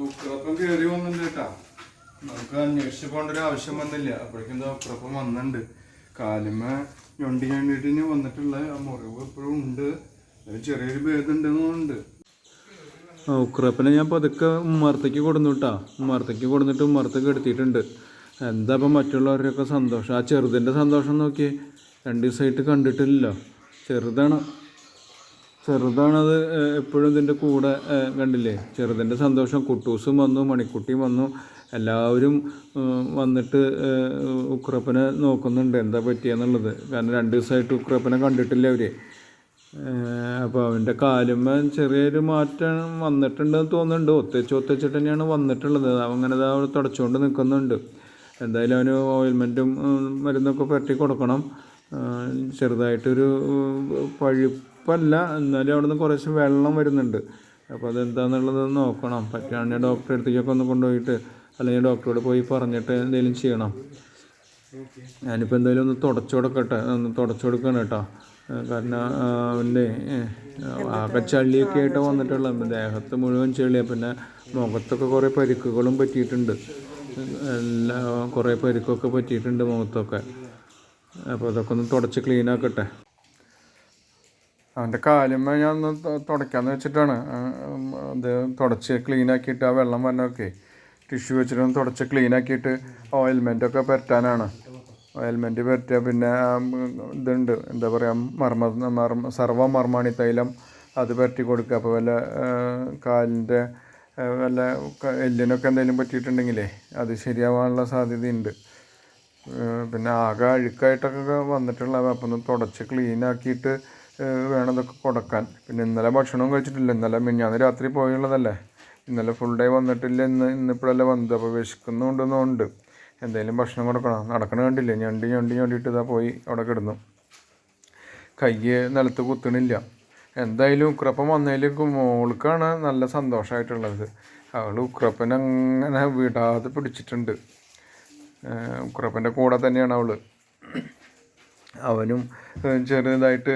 ഉക്രപ്പം കയറി വന്നിട്ടുണ്ട് കേട്ടാ. നമുക്ക് അന്വേഷിച്ച് പോകേണ്ട ഒരു ആവശ്യം വന്നില്ല. അപ്പോഴേക്കും എന്താ ഉക്രപ്പം വന്നിട്ടുണ്ട് കാലുമ ഞൊണ്ടി ഞണ്ടിട്ട് വന്നിട്ടുള്ള ആ മുറിവ് ഇപ്പോഴും ഉണ്ട്. ചെറിയൊരു ഭേദം ഉണ്ടെന്നുണ്ട് ഉക്രപ്പനെ ഞാൻ പതുക്കെ ഉമ്മർത്തേക്ക് കൊടുന്നു കേട്ടാ. ഉമ്മർത്തേക്ക് കൊടുന്നിട്ട് ഉമ്മർത്തേക്ക് എടുത്തിട്ടുണ്ട്. എന്താ ഇപ്പം മറ്റുള്ളവരുടെയൊക്കെ സന്തോഷം? ആ ചെറുതിന്റെ സന്തോഷം നോക്കി രണ്ട് ദിവസമായിട്ട് കണ്ടിട്ടില്ലല്ലോ. ചെറുതാണ്. ചെറുതാണത് എപ്പോഴും ഇതിന്റെ കൂടെ കണ്ടില്ലേ? ചെറുതിന്റെ സന്തോഷം കുട്ടൂസും വന്നു മണിക്കുട്ടിയും വന്നു. എല്ലാവരും വന്നിട്ട് ഉക്രപ്പനെ നോക്കുന്നുണ്ട്. എന്താ പറ്റിയെന്നുള്ളത്? കാരണം രണ്ട് ദിവസമായിട്ട് ഉക്രപ്പനെ കണ്ടിട്ടില്ല അവർ അപ്പോൾ അവന്റെ കാലുമ്മ ചെറിയൊരു മാറ്റം വന്നിട്ടുണ്ടെന്ന് തോന്നുന്നുണ്ട്. ഒത്തച്ച് ഒത്തച്ചിട്ട് തന്നെയാണ് വന്നിട്ടുള്ളത്. അങ്ങനെ ദാ അവിടെ തുടച്ചുകൊണ്ട് നിൽക്കുന്നുണ്ട്. എന്തായാലും അവന് ഓയിൽമെന്റും മരുന്നൊക്കെ പരട്ടി കൊടുക്കണം. ചെറുതായിട്ടൊരു ഉം, പഴുപ്പല്ല എന്നാലും അവിടെ നിന്ന് കുറേശ്ശെ വെള്ളം വരുന്നുണ്ട്. അപ്പോൾ അതെന്താണെന്നുള്ളത് നോക്കണം. പറ്റുകയാണെങ്കിൽ ഡോക്ടറെ അടുത്തേക്കൊക്കെ ഒന്ന് കൊണ്ടുപോയിട്ട് അല്ലെങ്കിൽ ഡോക്ടറോട് പോയി പറഞ്ഞിട്ട് എന്തെങ്കിലും ചെയ്യണം. ഞാനിപ്പോൾ എന്തായാലും ഒന്ന് തുടച്ചു കൊടുക്കട്ടെ. ഒന്ന് തുടച്ചു കൊടുക്കണം കേട്ടോ. കാരണം അവന്റെ ആകെ ചളിയൊക്കെ ആയിട്ട് വന്നിട്ടുള്ളത്. ദേഹത്ത് മുഴുവൻ ചെളിയാണ് പിന്നെ മുഖത്തൊക്കെ കുറേ പരിക്കുകളും പറ്റിയിട്ടുണ്ട്. എല്ലാ കുറേ പരിക്കൊക്കെ പറ്റിയിട്ടുണ്ട് മുഖത്തൊക്കെ. അപ്പോൾ അതൊക്കെ ഒന്ന് തുടച്ച് ക്ലീൻ ആക്കട്ടെ. അവന്റെ കാലുമ്മ ഞാൻ ഒന്ന് തുടയ്ക്കാമെന്ന് വെച്ചിട്ടാണ്. അത് തുടച്ച് ക്ലീൻ ആക്കിയിട്ട് ആ വെള്ളം വന്നൊക്കെ ടിഷ്യൂ വെച്ചിട്ടൊന്ന് തുടച്ച് ക്ലീൻ ആക്കിയിട്ട് ഓയിൽമെന്റ് ഒക്കെ പുരട്ടാനാണ് ഓയിൽമെന്റ് പുരട്ടുക പിന്നെ ഇതുണ്ട്. എന്താ പറയുക മർമ്മ മർമ്മ സർവ മർമാണി തൈലം അത് പുരട്ടി കൊടുക്കുക. അപ്പോൾ വല്ല കാലിന്റെ വല്ല എല്ലിനൊക്കെ എന്തെങ്കിലും പറ്റിയിട്ടുണ്ടെങ്കിലേ അത് ശരിയാവാനുള്ള സാധ്യതയുണ്ട്. പിന്നെ ആകെ അഴുക്കായിട്ടൊക്കെ വന്നിട്ടുള്ള അപ്പം ഒന്ന് തുടച്ച് ഏഹ് വേണം ഇതൊക്കെ കൊടുക്കാൻ. പിന്നെ ഇന്നലെ ഭക്ഷണവും കഴിച്ചിട്ടില്ല. ഇന്നലെ മിഞ്ഞാന്ന് രാത്രി പോയുള്ളതല്ലേ. ഇന്നലെ ഫുൾ ഡേ വന്നിട്ടില്ല. ഇന്ന് ഇന്നിപ്പോഴല്ലേ വന്നത്. അപ്പോൾ വിശക്കുന്നുണ്ടെന്നുണ്ട് എന്തെങ്കിലും ഭക്ഷണം കൊടുക്കണം. നടക്കണ കണ്ടില്ലേ? ഞണ്ടി ഞണ്ടി ഞണ്ടിയിട്ട് ഇതാ പോയി അവിടെ കിടന്നു. കയ്യ് നിലത്ത് കുത്തണില്ല. എന്തായാലും ഉക്രപ്പൻ വന്നതിലേക്ക് മോൾക്കാണ് നല്ല സന്തോഷമായിട്ടുള്ളത് അവൾ ഉക്രപ്പനങ്ങനെ വിടാതെ പിടിച്ചിട്ടുണ്ട്. ഉക്രപ്പന്റെ കൂടെ തന്നെയാണ് അവൾ അവനും ചെറുതായിട്ട്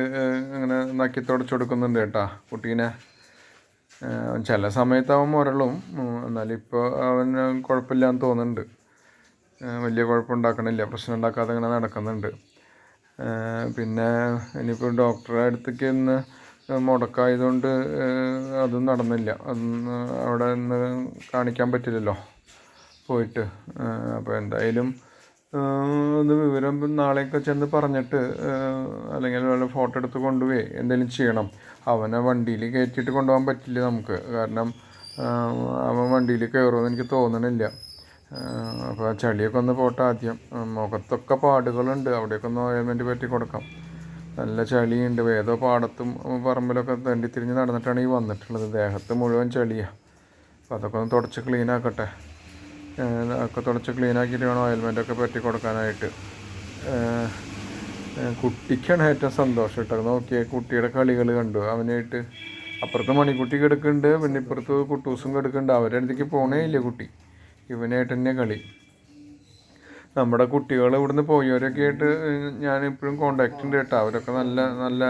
അങ്ങനെ നക്കി തുടച്ചു കൊടുക്കുന്നുണ്ട് കേട്ടാ കുട്ടീനെ. ചില സമയത്ത് അവൻ മുരളും എന്നാലും ഇപ്പോൾ അവൻ കുഴപ്പമില്ലാന്ന് തോന്നുന്നുണ്ട്. വലിയ കുഴപ്പമുണ്ടാക്കണില്ല. പ്രശ്നം ഉണ്ടാക്കാതെ ഇങ്ങനെ നടക്കുന്നുണ്ട്. പിന്നെ ഇനിയിപ്പോൾ ഡോക്ടറെ അടുത്തേക്ക് ഇന്ന് മുടക്കായതുകൊണ്ട് അതും നടന്നില്ല. അതൊന്ന് അവിടെ നിന്ന് കാണിക്കാൻ പറ്റില്ലല്ലോ. പോയിട്ട് അപ്പോൾ എന്തായാലും ഇത് വിവരം നാളെയൊക്കെ ചെന്ന് പറഞ്ഞിട്ട് അല്ലെങ്കിൽ വല്ല ഫോട്ടോ എടുത്ത് കൊണ്ടുപോയി എന്തെങ്കിലും ചെയ്യണം. അവനെ വണ്ടിയിൽ കയറ്റിയിട്ട് കൊണ്ടുപോകാൻ പറ്റില്ല നമുക്ക്. കാരണം അവൻ വണ്ടിയിൽ കയറുമെന്ന് എനിക്ക് തോന്നണില്ല. അപ്പോൾ ചളിയൊക്കെ ഒന്ന് പോട്ടെ ആദ്യം. മുഖത്തൊക്കെ പാടുകളുണ്ട്. അവിടെയൊക്കെ ഒന്ന് ഓയിൽമെന്റ് പറ്റി കൊടുക്കാം. നല്ല ചളിയുണ്ട്. ഏതോ പാടത്തും പറമ്പിലൊക്കെ തണ്ടി തിരിഞ്ഞ് നടന്നിട്ടാണ് ഈ വന്നിട്ടുള്ളത്. ദേഹത്ത് മുഴുവൻ ചളിയാണ് അപ്പോൾ അതൊക്കെ ഒന്ന് തുടച്ച് ക്ലീൻ ആക്കട്ടെ. ഒക്കെ തുടച്ച് ക്ലീൻ ആക്കിയിട്ട് വേണം ഹെൽമെറ്റ് ഒക്കെ പറ്റി കൊടുക്കാനായിട്ട്. കുട്ടിക്കാണ് ഏറ്റവും സന്തോഷം കേട്ടോ. നോക്കിയ കുട്ടിയുടെ കളികൾ കണ്ടു. അവനായിട്ട് അപ്പുറത്ത് മണിക്കുട്ടി കിടക്കുന്നുണ്ട് പിന്നെ ഇപ്പുറത്ത് കുട്ടൂസും കിടക്കുന്നുണ്ട്. അവരുടെ അടുത്തേക്ക് പോണേ ഇല്ല കുട്ടി. ഇവനായിട്ട് തന്നെ കളി. നമ്മുടെ കുട്ടികൾ ഇവിടുന്ന് പോയവരൊക്കെ ആയിട്ട് ഞാൻ ഇപ്പോഴും കോണ്ടാക്ട് ഉണ്ട് കേട്ടോ. അവരൊക്കെ നല്ല നല്ല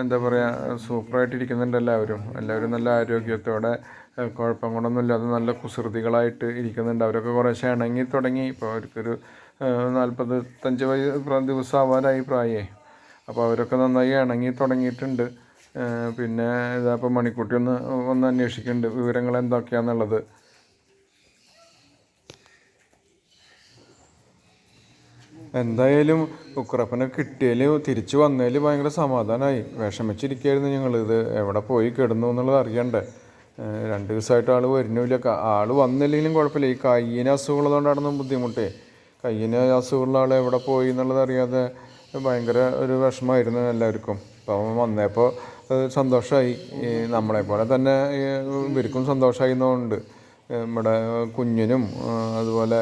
എന്താ പറയുക സൂപ്പറായിട്ടിരിക്കുന്നുണ്ട് എല്ലാവരും. എല്ലാവരും നല്ല ആരോഗ്യത്തോടെ ഏഹ്, കുഴപ്പം കൊണ്ടൊന്നും ഇല്ലാതെ നല്ല കുസൃതികളായിട്ട് ഇരിക്കുന്നുണ്ട്. അവരൊക്കെ കുറേശ്ശെ ഇണങ്ങി തുടങ്ങി. ഇപ്പോൾ അവർക്കൊരു നാൽപ്പത്തഞ്ച് വയ ദിവസം ആവാനായി പ്രായേ. അപ്പോൾ അവരൊക്കെ നന്നായി ഇണങ്ങി തുടങ്ങിയിട്ടുണ്ട്. പിന്നെ ഇതാ ഇപ്പോൾ മണിക്കുട്ടി ഒന്ന് ഒന്ന് അന്വേഷിക്കുന്നുണ്ട് വിവരങ്ങൾ എന്തൊക്കെയാണെന്നുള്ളത് എന്തായാലും ഉക്രപ്പനെ കിട്ടിയതിൽ തിരിച്ചു വന്നതിൽ ഭയങ്കര സമാധാനമായി വിഷമിച്ചിരിക്കുകയായിരുന്നു ഞങ്ങൾ ഇത് എവിടെ പോയി കിടന്നു എന്നുള്ളത് അറിയണ്ടേ. രണ്ട് ദിവസമായിട്ട് ആൾ വരുന്നില്ല. ആൾ വന്നില്ലെങ്കിലും കുഴപ്പമില്ല. ഈ കയ്യിന് അസുഖമുള്ളതുകൊണ്ടാണെന്ന് ബുദ്ധിമുട്ടേ. കയ്യിന് അസുഖമുള്ള ആൾ എവിടെ പോയി എന്നുള്ളത് അറിയാതെ ഭയങ്കര ഒരു വിഷമമായിരുന്നു എല്ലാവർക്കും. അവൻ വന്നപ്പോൾ സന്തോഷമായി നമ്മളെ പോലെ തന്നെ ഇവർക്കും സന്തോഷമായി നമ്മുടെ കുഞ്ഞിനും അതുപോലെ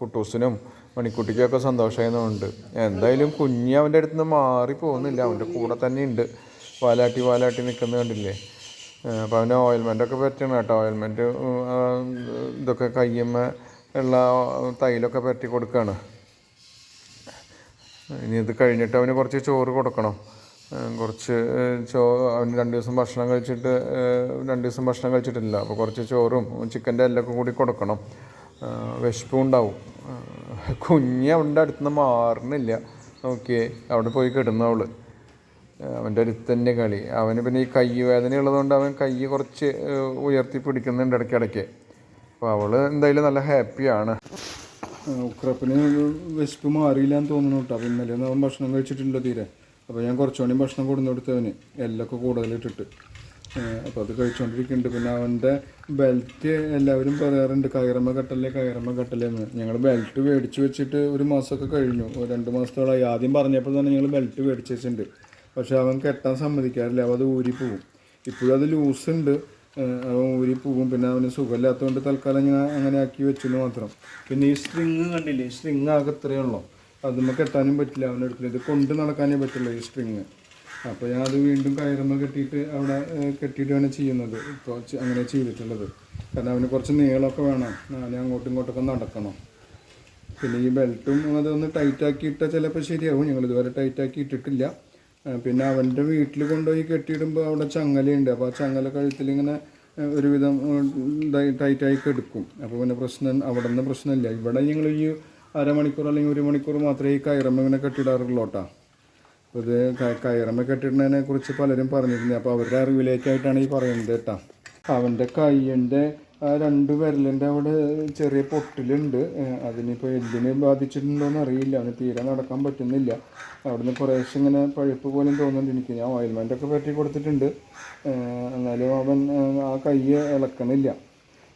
കുട്ടൂസിനും മണിക്കുട്ടിക്കൊക്കെ സന്തോഷമായിരുന്നുണ്ട് എന്തായാലും കുഞ്ഞ് അവന്റെ അടുത്ത് നിന്ന് മാറി പോകുന്നില്ല. അവന്റെ കൂടെ തന്നെ ഉണ്ട്. വാലാട്ടി വാലാട്ടി നിൽക്കുന്നത് കണ്ടില്ലേ? അപ്പോൾ അവന്റെ ഓയിൽമെന്റൊക്കെ പറ്റണം കേട്ടോ. ഓയിൽമെന്റ് ഇതൊക്കെ കയ്യമ്മ ഉള്ള തൈലൊക്കെ പറ്റി കൊടുക്കുകയാണ് ഇനി ഇത് കഴിഞ്ഞിട്ട് അവന് കുറച്ച് ചോറ് കൊടുക്കണം. കുറച്ച് ചോ അവന് രണ്ട് ദിവസം ഭക്ഷണം കഴിച്ചിട്ട് രണ്ട് ദിവസം ഭക്ഷണം കഴിച്ചിട്ടില്ല. അപ്പോൾ കുറച്ച് ചോറും ചിക്കന്റെ എല്ലൊക്കെ കൂടി കൊടുക്കണം. വിശപ്പും ഉണ്ടാവും. കുഞ്ഞ് അവന്റെ അടുത്തുനിന്ന് മാറണില്ല. നോക്കിയേ അവിടെ പോയി കിടന്നു അവൾ അവന്റെ അടുത്തന്നെ കളി. അവന് പിന്നെ ഈ കൈ വേദന ഉള്ളതുകൊണ്ട് അവൻ കൈ കുറച്ച് ഉയർത്തി പിടിക്കുന്നുണ്ട് ഇടയ്ക്കിടയ്ക്ക്. അപ്പോൾ അവൾ എന്തായാലും നല്ല ഹാപ്പിയാണ്. ഉക്രപ്പിന് വിശപ്പ് മാറിയില്ല എന്ന് തോന്നുന്നു കേട്ടോ. അപ്പോൾ ഇന്നലെ അവൻ ഭക്ഷണം കഴിച്ചിട്ടുണ്ടോ തീരെ. അപ്പോൾ ഞാൻ കുറച്ചുകൂടി ഭക്ഷണം കൊടുന്നു കൊടുത്തവന് എല്ലൊക്കെ കൂടുതലിട്ടിട്ട്. അപ്പോൾ അത് കഴിച്ചുകൊണ്ടിരിക്കുന്നുണ്ട് പിന്നെ അവന്റെ ബെൽറ്റ് എല്ലാവരും പറയാറുണ്ട് കയറമ്മ കെട്ടല്ലേ കയറമ്മ കെട്ടല്ലേ എന്ന്. ഞങ്ങൾ ബെൽറ്റ് മേടിച്ച് വെച്ചിട്ട് ഒരു മാസമൊക്കെ കഴിഞ്ഞു. രണ്ട് മാസത്തോളമായി ആദ്യം പറഞ്ഞപ്പോൾ തന്നെ ഞങ്ങൾ ബെൽറ്റ് മേടിച്ച് വെച്ചിട്ടുണ്ട്. പക്ഷേ അവൻ കെട്ടാൻ സമ്മതിക്കാറില്ല. അവൻ അത് ഊരിപ്പോവും പോവും. ഇപ്പോഴും അത് ലൂസ് ഉണ്ട്. അവൻ ഊരി പോകും പിന്നെ അവന് സുഖമില്ലാത്തതുകൊണ്ട് തൽക്കാലം ഞാൻ അങ്ങനെ ആക്കി വെച്ചെന്ന് മാത്രം. പിന്നെ ഈ സ്ട്രിങ് കണ്ടില്ലേ? സ്ട്രിങ് ആകെ ഇത്രയേ അത് നമുക്ക് കെട്ടാനും പറ്റില്ല അവനെടുക്കില്ല ഇത് കൊണ്ട് നടക്കാനേ പറ്റുള്ളൂ ഈ സ്ട്രിങ് അപ്പോൾ ഞാൻ അത് വീണ്ടും കയറുമ്മ കെട്ടിയിട്ട് അവിടെ കെട്ടിയിട്ടാണ് ചെയ്യുന്നത്. ഇപ്പോൾ അങ്ങനെ ചെയ്തിട്ടുള്ളത്. കാരണം അവന് കുറച്ച് നീളമൊക്കെ വേണം. ഞാൻ അങ്ങോട്ടും ഇങ്ങോട്ടൊക്കെ നടക്കണം. പിന്നെ ഈ ബെൽറ്റും അതൊന്ന് ടൈറ്റാക്കി ഇട്ടാൽ ചിലപ്പോൾ ശരിയാവും. ഞങ്ങൾ ഇതുവരെ ടൈറ്റാക്കി ഇട്ടിട്ടില്ല. പിന്നെ അവന്റെ വീട്ടിൽ കൊണ്ടുപോയി കെട്ടിയിടുമ്പോൾ അവിടെ ചങ്ങലയുണ്ട്. അപ്പോൾ ആ ചങ്ങല കഴുത്തിൽ ഇങ്ങനെ ഒരുവിധം ടൈറ്റായി കെടുക്കും. അപ്പോൾ പിന്നെ പ്രശ്നം അവിടെ നിന്ന് പ്രശ്നമില്ല. ഇവിടെ ഞങ്ങൾ ഈ അരമണിക്കൂർ അല്ലെങ്കിൽ ഒരു മണിക്കൂർ മാത്രമേ ഈ കയറുമ്പോൾ ഇങ്ങനെ കെട്ടിയിടാറുള്ളൂ കേട്ടോ. ഇത് കയറമ്മ കെട്ടിടുന്നതിനെ കുറിച്ച് പലരും പറഞ്ഞിരുന്നു. അപ്പോൾ അവരുടെ അറിവിലേക്കായിട്ടാണ് ഈ പറയുന്നത് കേട്ടോ. അവന്റെ കയ്യന്റെ ആ രണ്ട് വിരലിന്റെ അവിടെ ചെറിയ പൊട്ടിലുണ്ട്. അതിനിപ്പോ അതിനിപ്പോൾ ബാധിച്ചിട്ടുണ്ടോ ബാധിച്ചിട്ടുണ്ടോയെന്ന് അറിയില്ല. അവന് തീരെ നടക്കാൻ പറ്റുന്നില്ല. അവിടുന്ന് കുറേശ്ശെ ഇങ്ങനെ പഴുപ്പ് പോലും തോന്നുന്നുണ്ട് എനിക്ക്. ഞാൻ ഓയിൽമെന്റൊക്കെ പറ്റി കൊടുത്തിട്ടുണ്ട്. എന്നാലും അവൻ ആ കൈ ഇളക്കണില്ല.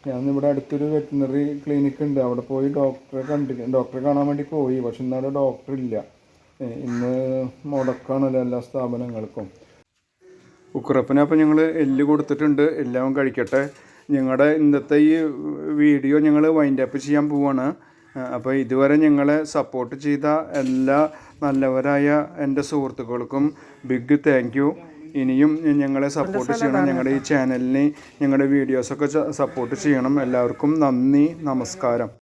ഞാൻ ഇവിടെ അടുത്തൊരു വെറ്റിനറി ക്ലിനിക്ക് ഉണ്ട്. അവിടെ പോയി ഡോക്ടറെ കണ്ടിട്ട് ഡോക്ടറെ കാണാൻ വേണ്ടി പോയി. പക്ഷെ ഇന്നവിടെ ഡോക്ടർ ഇല്ല. ഇന്ന് മുടക്കാണല്ലോ എല്ലാ സ്ഥാപനങ്ങൾക്കും. ഉക്കുറപ്പിന് അപ്പോൾ ഞങ്ങൾ എല്ല് കൊടുത്തിട്ടുണ്ട് എല്ലാം കഴിക്കട്ടെ. ഞങ്ങളുടെ ഇന്നത്തെ ഈ വീഡിയോ ഞങ്ങൾ വൈൻഡ് അപ്പ് ചെയ്യാൻ പോവാണ്. അപ്പോൾ ഇതുവരെ ഞങ്ങളെ സപ്പോർട്ട് ചെയ്ത എല്ലാ നല്ലവരായ എന്റെ സുഹൃത്തുക്കൾക്കും ബിഗ് താങ്ക് യു ഇനിയും ഞങ്ങളെ സപ്പോർട്ട് ചെയ്യണം. ഞങ്ങളുടെ ഈ ചാനലിനെ ഞങ്ങളുടെ വീഡിയോസൊക്കെ സപ്പോർട്ട് ചെയ്യണം. എല്ലാവർക്കും നന്ദി നമസ്കാരം.